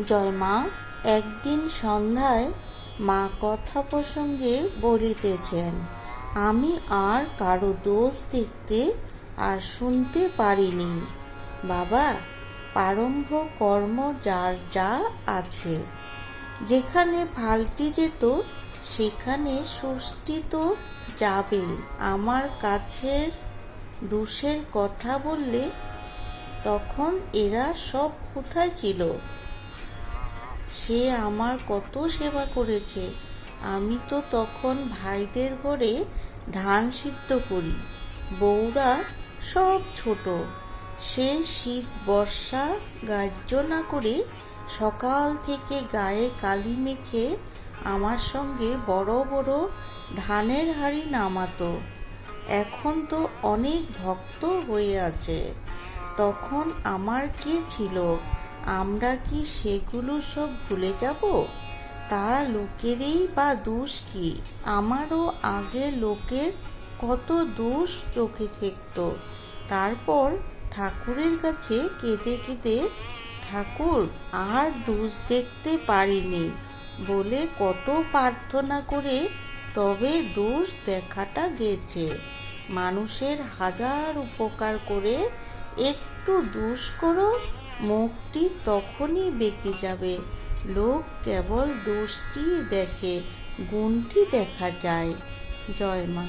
জয় মা, একদিন সন্ধ্যায় মা কথা প্রসঙ্গে বলিতেছেন, আমি আর কারও দোষ দেখতে আর শুনতে পারিনি। বাবা, প্রারম্ভ কর্ম যার যা আছে। যেখানে ফাল্টি যেত, সেখানে ষষ্ঠী তো যাবে আমার কাছের দোষের কথা বললে তখন এরা সব কোথায় ছিল? সে আমার কত সেবা করেছে। আমি তো তখন ভাইদের ঘরে ধান সিদ্ধ করি। বউরা সব ছোট। সে শীত, বর্ষা গার্জনা করে সকাল থেকে গায়ে কালি মেখে আমার সঙ্গে বড় বড় ধানের হাড়ি নামাতো। এখন তো অনেক ভক্ত হয়ে আছে। তখন আমার কে ছিল? আমরা কি সেগুলো সব ভুলে যাব? তা লোকেরই বা দোষ কি? আমারও আগে লোকের কত দোষ চোখে ঠেকত তারপর ঠাকুরের কাছে কেঁদে কেঁদে, ঠাকুর, আর দোষ দেখতে পারিনি। বলে কত প্রার্থনা করে তবে দোষ দেখাটা গেছে। মানুষের হাজার উপকার করে একটু দোষ করো মুখটি তখনই বেঁকে যাবে। লোক কেবল দোষটি দেখে গুণটি দেখা যায়। জয় মা।